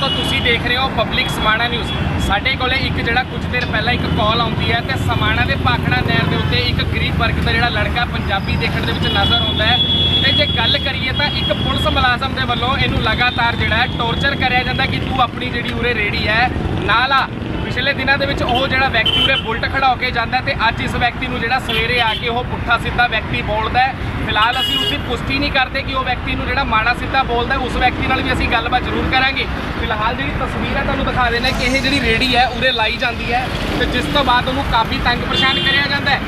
ਦੋਸਤੋ ਤੁਸੀਂ ਦੇਖ ਰਹੇ ਹੋ ਪਬਲਿਕ ਸਮਾਣਾ ਨਿਊਜ਼ ਸਾਡੇ ਕੋਲੇ ਇੱਕ ਜਿਹੜਾ ਕੁਝ ਦੇਰ ਪਹਿਲਾਂ ਇੱਕ ਕਾਲ ਆਉਂਦੀ ਹੈ ਤੇ ਸਮਾਣਾ ਦੇ ਪਾਖੜਾ ਨਹਿਰ ਦੇ ਉੱਤੇ ਇੱਕ ਗਰੀਬ ਵਰਗ ਦਾ ਜਿਹੜਾ ਲੜਕਾ ਪੰਜਾਬੀ ਦੇਖਣ ਦੇ ਵਿੱਚ ਨਜ਼ਰ ਆਉਂਦਾ ਹੈ। ਤੇ ਜੇ ਗੱਲ ਕਰੀਏ ਤਾਂ ਇੱਕ ਪੁਲਿਸ ਮੁਲਾਜ਼ਮ ਦੇ ਵੱਲੋਂ ਇਹਨੂੰ ਲਗਾਤਾਰ ਜਿਹੜਾ ਹੈ ਟੌਰਚਰ ਕਰਿਆ ਜਾਂਦਾ ਕਿ ਤੂੰ ਆਪਣੀ ਜਿਹੜੀ ਉਰੇ ਰੇੜੀ ਹੈ, ਨਾਲਾ ਪਿਛਲੇ ਦਿਨਾਂ ਦੇ ਵਿੱਚ ਉਹ ਜਿਹੜਾ ਵਿਅਕਤੀ ਉਰੇ ਬੁਲਟ ਖੜਾ ਹੋ ਕੇ ਜਾਂਦਾ ਤੇ ਅੱਜ ਇਸ ਵਿਅਕਤੀ ਨੂੰ ਜਿਹੜਾ ਸਵੇਰੇ ਆ ਕੇ ਉਹ ਪੁੱਠਾ ਸਿੱਧਾ ਵਿਅਕਤੀ ਬੋਲਦਾ ਹੈ। ਫਿਲਹਾਲ ਅਸੀਂ ਉਸ ਦੀ ਪੁਸ਼ਟੀ ਨਹੀਂ ਕਰਦੇ ਕਿ ਉਹ ਵਿਅਕਤੀ ਨੂੰ ਜਿਹੜਾ ਮਾੜਾ ਸਿੱਧਾ ਬੋਲਦਾ ਉਸ ਵਿਅਕਤੀ ਨਾਲ ਵੀ ਅਸੀਂ ਗੱਲਬਾਤ ਜ਼ਰੂਰ ਕਰਾਂਗੇ। ਫਿਲਹਾਲ ਜਿਹੜੀ ਤਸਵੀਰ ਹੈ, ਤੁਹਾਨੂੰ ਦਿਖਾ ਦਿੰਦੇ ਕਿ ਇਹ ਜਿਹੜੀ ਰੇੜੀ ਹੈ, ਉਰੇ ਲਾਈ ਜਾਂਦੀ ਹੈ ਤੇ ਜਿਸ ਤੋਂ ਬਾਅਦ ਉਹਨੂੰ ਕਾਫੀ ਤੰਗ ਪਰੇਸ਼ਾਨ ਕਰਿਆ ਜਾਂਦਾ ਹੈ।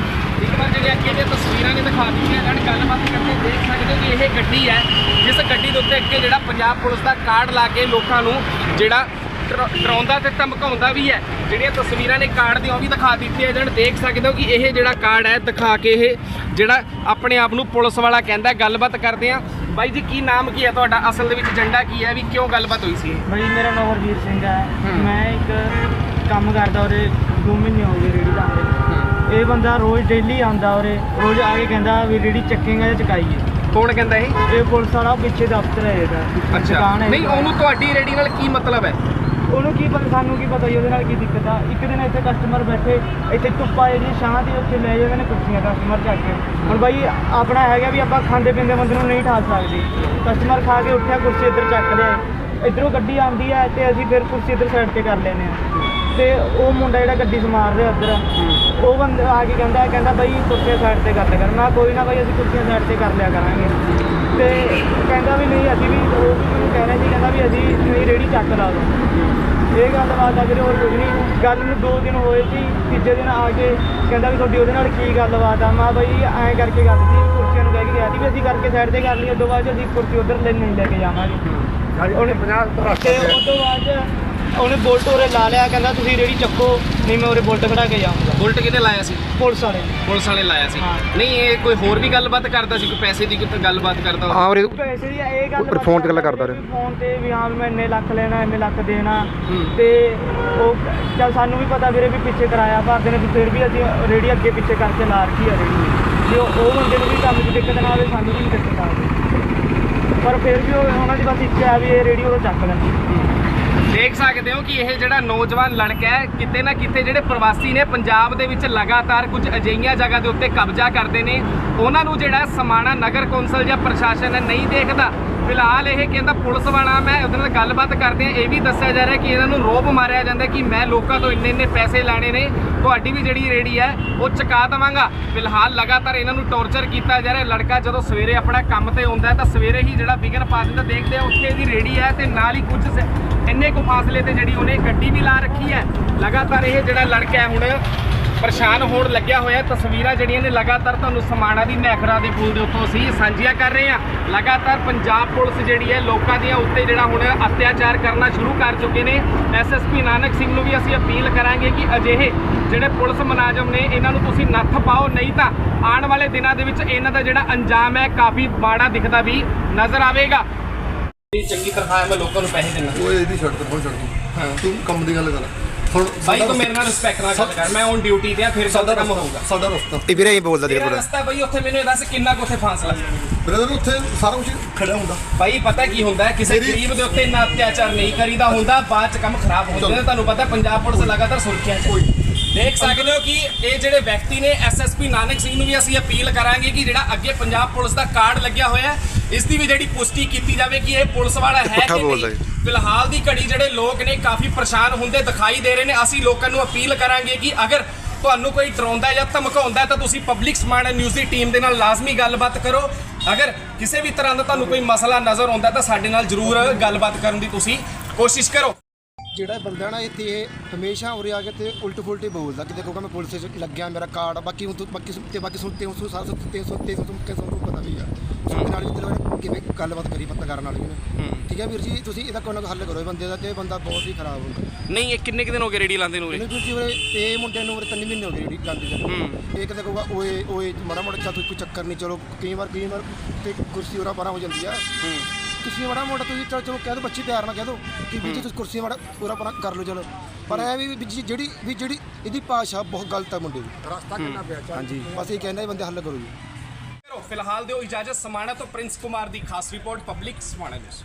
ਇੱਕ ਵਾਰ ਜਿਹੜੇ ਅੱਗੇ ਦੀਆਂ ਤਸਵੀਰਾਂ ਨੇ ਦਿਖਾ ਦਿੱਤੀਆਂ ਜਾਣ ਗੱਲਬਾਤ ਕਰਕੇ ਦੇਖ ਸਕਦੇ ਹੋ ਕਿ ਇਹ ਗੱਡੀ ਹੈ। ਜਿਸ ਗੱਡੀ ਦੇ ਉੱਤੇ ਅੱਗੇ ਜਿਹੜਾ ਪੰਜਾਬ ਪੁਲਿਸ ਦਾ ਕਾਰਡ ਲਾ ਕੇ ਲੋਕਾਂ ਨੂੰ ਜਿਹੜਾ ਡਰਾਉਂਦਾ ਤੇ ਧਮਕਾਉਂਦਾ ਵੀ ਹੈ। ਜਿਹੜੀਆਂ ਤਸਵੀਰਾਂ ਨੇ ਕਾਰਡ ਦੀਆਂ ਉਹ ਵੀ ਦਿਖਾ ਦਿੱਤੀਆਂ। ਜਾਣ ਦੇਖ ਸਕਦੇ ਹੋ ਕਿ ਇਹ ਜਿਹੜਾ ਕਾਰਡ ਹੈ ਦਿਖਾ ਕੇ ਇਹ ਜਿਹੜਾ ਆਪਣੇ ਆਪ ਨੂੰ ਪੁਲਿਸ ਵਾਲਾ ਕਹਿੰਦਾ ਗੱਲਬਾਤ ਕਰਦੇ ਆ ਬਾਈ ਜੀ ਕੀ ਨਾਮ ਕੀ ਹੈ ਤੁਹਾਡਾ? ਅਸਲ ਦੇ ਵਿੱਚ ਏਜੰਡਾ ਕੀ ਹੈ? ਵੀ ਕਿਉਂ ਗੱਲਬਾਤ ਹੋਈ ਸੀ? ਭਾਈ ਮੇਰਾ ਨਾਮ ਹਰਵੀਰ ਸਿੰਘ ਹੈ। ਮੈਂ ਇੱਕ ਕੰਮ ਕਰਦਾ ਉਰੇ 2 ਮਹੀਨੇ ਹੋ ਗਏ ਰੇੜੀ ਦਾ। ਇਹ ਬੰਦਾ ਰੋਜ਼ ਡੇਲੀ ਆਉਂਦਾ ਉਰੇ ਰੋਜ਼ ਆ ਕੇ ਕਹਿੰਦਾ ਵੀ ਰੇੜੀ ਚੱਕੇਗਾ ਜਾਂ ਚਕਾਈਏ। ਕੌਣ ਕਹਿੰਦਾ ਇਹ? ਇਹ ਪੁਲਿਸ ਵਾਲਾ ਪਿੱਛੇ ਦਫ਼ਤਰ ਹੈ ਇਹਦਾ। ਹੈ ਨਹੀਂ। ਉਹਨੂੰ ਤੁਹਾਡੀ ਰੇੜੀ ਨਾਲ ਕੀ ਮਤਲਬ ਹੈ? ਉਹਨੂੰ ਕੀ ਪਤਾ, ਸਾਨੂੰ ਕੀ ਪਤਾ ਜੀ ਉਹਦੇ ਨਾਲ ਕੀ ਦਿੱਕਤ ਆ। ਇੱਕ ਦਿਨ ਇੱਥੇ ਕਸਟਮਰ ਬੈਠੇ, ਇੱਥੇ ਧੁੱਪਾ ਜਿਹੜੀ ਛਾਂ ਦੀ ਉੱਥੇ ਲੈ ਜਾਂਦੇ ਨੇ ਕੁਰਸੀਆਂ ਕਸਟਮਰ ਚੱਕ ਕੇ। ਹੁਣ ਬਾਈ, ਆਪਣਾ ਹੈਗਾ ਵੀ ਆਪਾਂ ਖਾਂਦੇ ਪੀਂਦੇ ਬੰਦੇ ਨੂੰ ਨਹੀਂ ਠਾ ਸਕਦੇ। ਕਸਟਮਰ ਖਾ ਕੇ ਉੱਠਿਆ, ਕੁਰਸੀ ਇੱਧਰ ਚੱਕ ਲਿਆ। ਇੱਧਰੋਂ ਗੱਡੀ ਆਉਂਦੀ ਹੈ ਤੇ ਅਸੀਂ ਫਿਰ ਕੁਰਸੀ ਇੱਧਰ ਸਾਈਡ ਤੇ ਕਰ ਲੈਨੇ ਆ। ਤੇ ਉਹ ਮੁੰਡਾ ਜਿਹੜਾ ਗੱਡੀ ਸਮਾਰ ਰਿਹਾ ਉੱਧਰ, ਉਹ ਬੰਦਾ ਆ ਕੇ ਕਹਿੰਦਾ ਕਹਿੰਦਾ ਬਾਈ, ਕੁਰਸੀਆਂ ਸਾਈਡ ਤੇ ਕਰ ਲਿਆ ਕਰਨਾ ਕੋਈ ਨਾ ਬਾਈ, ਅਸੀਂ ਕੁਰਸੀਆਂ ਸਾਈਡ ਤੇ ਕਰ ਲਿਆ ਕਰਾਂਗੇ। ਤੇ ਕਹਿੰਦਾ ਵੀ ਨਹੀਂ, ਅਸੀਂ ਵੀ, ਉਹ ਵੀ ਮੈਨੂੰ ਕਹਿ ਰਿਹਾ ਸੀ, ਕਹਿੰਦਾ ਵੀ ਅਸੀਂ ਨਹੀਂ ਰੇੜੀ ਚੱਕ ਲਾ ਦੋ ਇਹ ਗੱਲ ਬਾਤ ਆ ਵੀਰੇ ਹੋਰ ਕੁਝ ਨਹੀਂ। ਗੱਲ ਨੂੰ ਦੋ ਦਿਨ ਹੋਏ ਸੀ ਤੀਜੇ ਦਿਨ ਆ ਕੇ ਕਹਿੰਦਾ ਵੀ ਤੁਹਾਡੀ ਉਹਦੇ ਨਾਲ ਕੀ ਗੱਲਬਾਤ ਆ। ਮੈਂ ਬਈ ਐਂ ਕਰਕੇ ਗੱਲ ਸੀ ਕੁਰਸੀਆਂ ਨੂੰ ਕਹਿ ਕੇ ਗਿਆ ਸੀ ਵੀ ਅਸੀਂ ਕਰਕੇ ਸਾਈਡ ਤੇ ਕਰ ਲਈ ਉਦੋਂ ਬਾਅਦ ਅਸੀਂ ਕੁਰਸੀ ਉਧਰ ਲੈ ਨਹੀਂ ਲੈ ਕੇ ਜਾਵਾਂਗੇ। ਉਹਨੇ 50 ਤੇ ਉਦੋਂ ਬਾਅਦ 'ਚ ਉਹਨੇ ਬੋਲਟ ਉਰੇ ਲਾ ਲਿਆ ਕਹਿੰਦਾ ਤੁਸੀਂ ਰੇੜੀ ਚੱਕੋ ਨਹੀਂ ਮੈਂ ਉਰੇ ਬੋਲਟ ਖੜਾ ਕੇ ਜਾਊਂਗਾ। ਬੁਲਟ ਕਿਤੇ ਲਾਇਆ ਸੀ? ਪੁਲਿਸ ਵਾਲੇ। ਨੇ ਪੁਲਿਸ ਵਾਲੇ ਲਾਇਆ ਸੀ। ਹਾਂ। ਨਹੀਂ ਇਹ ਕੋਈ ਹੋਰ ਵੀ ਗੱਲਬਾਤ ਕਰਦਾ ਸੀ? ਕੋਈ ਪੈਸੇ ਦੀ ਕੋਈ ਗੱਲਬਾਤ ਕਰਦਾ ਹੋਵੇ? ਹਾਂ ਵੀਰੇ। ਪੈਸੇ ਦੀ ਇਹ ਗੱਲ phone ਤੇ ਗੱਲਾਂ ਕਰਦਾ ਰਿਹਾ। ਫੋਨ ਤੇ ਵੀ ਹਾਂ ਵੀ ਮੈਂ ਇੰਨੇ ਲੱਖ ਲੈਣਾ ਇੰਨੇ ਲੱਖ ਦੇਣਾ। ਹੂੰ। ਤੇ ਉਹ ਚਲ ਸਾਨੂੰ ਵੀ ਪਤਾ ਵੀਰੇ ਵੀ ਪਿੱਛੇ ਕਰਾਇਆ ਭਰਦੇ ਨੇ ਵੀ ਫਿਰ ਵੀ ਅਸੀਂ ਰੇੜੀ ਅੱਗੇ ਪਿੱਛੇ ਕਰਕੇ ਲਾ ਰੱਖੀ ਆ ਰੇੜੀ। ਤੇ ਉਹ ਉਹ ਬੰਦੇ ਨੂੰ ਵੀ ਕੰਮ ਦੀ ਦਿੱਕਤ ਨਾ ਆਵੇ ਸਾਨੂੰ ਵੀ ਦਿੱਕਤ ਆਵੇ। ਪਰ ਫਿਰ ਵੀ ਉਹ ਉਹਨਾਂ ਦੀ ਬਸ ਇੱਛਾ ਹੈ ਵੀ ਇਹ ਰੇੜੀ ਉਹ ਚੱਕ ਲੈਣ। ਦੇਖ ਸਕਦੇ ਹੋ ਕਿ ਇਹ ਜਿਹੜਾ ਨੌਜਵਾਨ ਲੜਕਾ ਹੈ, ਕਿਤੇ ਨਾ ਕਿਤੇ ਜਿਹੜੇ ਪ੍ਰਵਾਸੀ ਨੇ ਪੰਜਾਬ ਦੇ ਵਿੱਚ ਲਗਾਤਾਰ ਕੁਝ ਅਜਿਹੀਆਂ ਜਗ੍ਹਾ ਦੇ ਉੱਤੇ ਕਬਜ਼ਾ ਕਰਦੇ ਨੇ। ਉਹਨਾਂ ਨੂੰ ਜਿਹੜਾ ਸਮਾਣਾ ਨਗਰ ਕੌਂਸਲ ਜਾਂ ਪ੍ਰਸ਼ਾਸਨ ਨਹੀਂ ਦੇਖਦਾ ਫਿਲਹਾਲ ਇਹ ਕਹਿੰਦਾ ਪੁਲਿਸ ਵਾਲਾ, ਮੈਂ ਉਹਦੇ ਨਾਲ ਗੱਲਬਾਤ ਕਰਦੇ ਆ ਇਹ ਵੀ ਦੱਸਿਆ ਜਾ ਰਿਹਾ ਕਿ ਇਹਨਾਂ ਨੂੰ ਰੋਪ ਮਾਰਿਆ ਜਾਂਦਾ ਕਿ ਮੈਂ ਲੋਕਾਂ ਤੋਂ ਇੰਨੇ ਇੰਨੇ ਪੈਸੇ ਲੈਣੇ ਨੇ, ਤੁਹਾਡੀ ਵੀ ਜਿਹੜੀ ਰੇੜੀ ਹੈ, ਉਹ ਚੁਕਾ ਦੇਵਾਂਗਾ। ਫਿਲਹਾਲ ਲਗਾਤਾਰ ਇਹਨਾਂ ਨੂੰ ਟੌਰਚਰ ਕੀਤਾ ਜਾ ਰਿਹਾ। ਲੜਕਾ ਜਦੋਂ ਸਵੇਰੇ ਆਪਣਾ ਕੰਮ ਤੇ ਆਉਂਦਾ ਤਾਂ ਸਵੇਰੇ ਹੀ ਜਿਹੜਾ ਵਿਗਨ ਪਾ ਦਿੰਦਾ, ਦੇਖਦੇ ਆ ਉੱਥੇ ਇਹਦੀ ਰੇੜੀ ਹੈ ਤੇ ਨਾਲ ਹੀ ਕੁਝ ਸ- ਇੰਨੇ ਕੁ ਫਾਸਲੇ ਤੇ ਜਿਹੜੀ ਉਹਨੇ ਗੱਡੀ ਵੀ ਲਾ ਰੱਖੀ ਹੈ। ਲਗਾਤਾਰ ਇਹ ਜਿਹੜਾ ਲੜਕਾ ਹੈ ਹੁਣ ਪਰੇਸ਼ਾਨ ਹੋਣ ਲੱਗਿਆ ਹੋਇਆ ਤਸਵੀਰਾਂ ਜਿਹੜੀਆਂ ਨੇ ਲਗਾਤਾਰ ਤੁਹਾਨੂੰ ਸਮਾਣਾ ਦੀ ਮੈਖਰਾ ਦੇ ਪੁਲ ਦੇ ਉੱਤੋਂ ਅਸੀਂ ਸਾਂਝੀਆਂ ਕਰ ਰਹੇ ਹਾਂ। ਲਗਾਤਾਰ ਪੰਜਾਬ ਪੁਲਿਸ ਜਿਹੜੀ ਹੈ ਲੋਕਾਂ ਦੀਆਂ ਉੱਤੇ ਜਿਹੜਾ ਹੁਣ ਅਤਿਆਚਾਰ ਕਰਨਾ ਸ਼ੁਰੂ ਕਰ ਚੁੱਕੇ ਨੇ। ਐਸਐਸਪੀ ਨਾਨਕ ਸਿੰਘ ਨੂੰ ਵੀ ਅਸੀਂ ਅਪੀਲ ਕਰਾਂਗੇ ਕਿ ਅਜਿਹੇ ਜਿਹੜੇ ਪੁਲਿਸ ਮੁਲਾਜ਼ਮ ਨੇ ਇਹਨਾਂ ਨੂੰ ਤੁਸੀਂ ਨੱਥ ਪਾਓ ਨਹੀਂ ਤਾਂ ਆਉਣ ਵਾਲੇ ਦਿਨਾਂ ਦੇ ਵਿੱਚ ਇਹਨਾਂ ਦਾ ਜਿਹੜਾ ਅੰਜਾਮ ਹੈ ਕਾਫੀ ਮਾੜਾ ਦਿਖਦਾ ਵੀ ਨਜ਼ਰ ਆਵੇਗਾ। ਚੰਗੀ ਤਰ੍ਹਾਂ ਮੈਂ ਲੋਕਾਂ ਨੂੰ ਪੈਸੇ ਦੇਣਾ ਉਹ ਇਹਦੀ ਛੱਡ ਤੇ ਬਹੁਤ ਛੱਡ ਤੂੰ ਕੰਮ ਦੀ ਗੱਲ ਕਰ। ਹੁਣ ਬਾਈ ਤੂੰ ਮੇਰੇ ਨਾਲ ਰਿਸਪੈਕਟ ਨਾਲ ਗੱਲ ਕਰ। ਮੈਂ ਔਨ ਡਿਊਟੀ ਤੇ ਆ ਫਿਰ ਸਾਡਾ ਕੰਮ ਹੋਊਗਾ। ਸਾਡਾ ਰਸਤਾ। ਇਹ ਵੀਰੇ ਇਹ ਬੋਲਦਾ ਤੇਰਾ ਤੇਰੇ ਰਸਤਾ ਬਈ ਉੱਥੇ ਮੈਨੂੰ ਇਹ ਦੱਸ ਕਿੰਨਾ ਕੁ ਉੱਥੇ ਫਾਸਲਾ। ਬ੍ਰਦਰ ਉੱਥੇ ਸਾਰਾ ਕੁਝ ਖੜਾ ਹੁੰਦਾ। ਭਾਈ ਪਤਾ ਕੀ ਹੁੰਦਾ ਹੈ? ਕਿਸੇ ਮੇਰੀ- ਗਰੀਬ ਦੇ ਉੱਤੇ ਇੰਨਾ ਅਤਿਆਚਾਰ ਨਹੀਂ ਕਰੀਦਾ ਹੁੰਦਾ ਬਾਅਦ ਚ ਕੰਮ ਖਰਾਬ ਹੋ ਜਾਂਦਾ। ਤੁਹਾਨੂੰ ਪਤਾ ਪੰਜਾਬ ਪੁਲਿਸ ਲਗਾਤਾਰ ਸੁਰੱਖਿਆ ਚ। ਕੋਈ ਦੇਖ ਸਕਦੇ ਹੋ ਕਿ ਇਹ ਜਿਹੜੇ ਵਿਅਕਤੀ ਨੇ ਐਸਐਸਪੀ ਨਾਨਕ ਸਿੰਘ ਨੂੰ ਵੀ ਅਸੀਂ ਅਪੀਲ ਕਰਾਂਗੇ ਕਿ ਜਿਹੜਾ ਅੱਗੇ ਪੰਜਾਬ ਪੁਲਿਸ ਦਾ ਕਾਰਡ ਲੱਗਿਆ ਹੋਇਆ ਇਸ ਦੀ ਵੀ ਜਿਹੜੀ ਪੁਸ਼ਟੀ ਕੀਤੀ ਜਾਵੇ ਕਿ ਇਹ ਪੁਲਿਸ ਵਾਲਾ ਹੈ ਕਿ ਨਹੀਂ। ਫਿਲਹਾਲ ਦੀ ਘੜੀ ਜਿਹੜੇ ਲੋਕ ਨੇ ਕਾਫੀ ਪਰੇਸ਼ਾਨ ਹੁੰਦੇ ਦਿਖਾਈ ਦੇ ਰਹੇ ਨੇ। ਅਸੀਂ ਲੋਕਾਂ ਨੂੰ ਅਪੀਲ ਕਰਾਂਗੇ ਕਿ ਅਗਰ ਤੁਹਾਨੂੰ ਕੋਈ ਡਰਾਉਂਦਾ ਜਾਂ ਧਮਕਾਉਂਦਾ ਤਾਂ ਤੁਸੀਂ ਪਬਲਿਕ ਸਮਾਰਟ ਨਿਊਜ਼ ਦੀ ਟੀਮ ਦੇ ਨਾਲ ਲਾਜ਼ਮੀ ਗੱਲਬਾਤ ਕਰੋ। ਅਗਰ ਕਿਸੇ ਵੀ ਤਰ੍ਹਾਂ ਦਾ ਤੁਹਾਨੂੰ ਕੋਈ ਮਸਲਾ ਨਜ਼ਰ ਆਉਂਦਾ ਤਾਂ ਸਾਡੇ ਨਾਲ ਜ਼ਰੂਰ ਗੱਲਬਾਤ ਕਰਨ ਦੀ ਤੁਸੀਂ ਕੋਸ਼ਿਸ਼ ਕਰੋ। ਜਿਹੜਾ ਬੰਦਾ ਨਾ ਇੱਥੇ ਇਹ ਹਮੇਸ਼ਾ ਉਰੇ ਆ ਕੇ ਤੇ ਉਲਟ ਫੁਲਟ ਹੀ ਬੋਲਦਾ ਕਿ ਦੇਖੋ ਕਿ ਮੈਂ ਪੁਲਿਸ ਵਿੱਚ ਲੱਗਿਆ ਮੇਰਾ ਕਾਰਡ ਬਾਕੀ ਹੁਣ ਤੂੰ ਬਾਕੀ ਸੁਣ- ਤੇ ਬਾਕੀ ਸੁਣ ਤੇ ਉਸ ਸਾਰਾ ਸੁਣ ਤੇ ਸੁਣ ਤੇ ਸੁਣ ਤੇ ਸੁਣ ਪਤਾ ਵੀ ਆ ਸੁਣ ਨਾਲ ਵੀ ਤੇਰੇ ਕਿਵੇਂ ਗੱਲਬਾਤ ਕਰੀ ਪੱਤਰਕਾਰ ਨਾਲ ਵੀ ਉਹਨੇ। ਠੀਕ ਹੈ ਵੀਰ ਜੀ ਤੁਸੀਂ ਇਹਦਾ ਕੋਈ ਨਾ ਕੋਈ ਹੱਲ ਕਰੋ ਇਹ ਬੰਦੇ ਦਾ ਤੇ ਇਹ ਬੰਦਾ ਬਹੁਤ ਹੀ ਖਰਾਬ ਹੁੰਦਾ। ਨਹੀਂ ਇਹ ਕਿੰਨੇ ਕੁ ਦਿਨ ਹੋ ਗਏ ਰੇੜੀ ਲਾਉਂਦੇ ਨੂੰ ਉਰੇ? ਵੀਰ ਜੀ ਉਰੇ ਇਹ ਮੁੰਡੇ ਨੂੰ ਉਰੇ ਤਿੰਨ ਮਹੀਨੇ ਹੋ ਗਏ ਜਿਹੜੀ ਗੰਦ ਜਾਂਦੀ ਇਹ ਕਿਤੇ ਕਹੂਗਾ ਓਏ ਓਏ ਮਾੜਾ ਮੋਟਾ ਚੱਲ ਕੋਈ ਚੱਕਰ ਨਹੀਂ ਚਲੋ ਕਈ ਵਾਰ ਕਈ ਵਾਰ ਤੇ ਕੁਰਸੀ ਉਰਾ ਪਰਾਂ ਹੋ ਜਾਂਦੀ ਆ। ਤੁਸੀਂ ਮਾੜਾ ਮੋਟਾ ਤੁਸੀਂ ਚਲੋ ਚਲੋ ਕਹਿ ਦੋ ਬੱਚੀ ਪਿਆਰ ਨਾਲ ਕਹਿ ਦੋ ਕਿ ਵੀ ਤੁਸੀਂ ਕੁਰਸੀ ਮਾੜਾ ਪੂਰਾ ਪਰਾਂ ਕਰ ਲਓ ਚਲੋ। ਪਰ ਇਹ ਵੀ ਵੀ ਜੀ- ਜਿਹੜੀ ਵੀ ਜਿਹੜੀ ਇਹਦੀ ਭਾਸ਼ਾ ਬਹੁਤ ਗਲਤ ਹੈ ਮੁੰਡੇ ਦੀ। ਰਸਤਾ ਕਿੰਨਾ ਪਿਆ ਹਾਂਜੀ। ਬਸ ਇਹ ਕਹਿੰਦਾ ਇਹ ਬੰਦੇ ਹੱਲ ਕਰੋ ਜੀ। ਫਿਲਹਾਲ ਦਿਓ ਇਜਾਜ਼ਤ ਸਮਾਣਾ ਤੋਂ ਪ੍ਰਿੰਸ ਕੁਮਾਰ ਦੀ ਖਾਸ ਰਿਪੋਰਟ ਪਬਲਿਕ ਸਮਾਣਾ ਨਿਊਜ਼।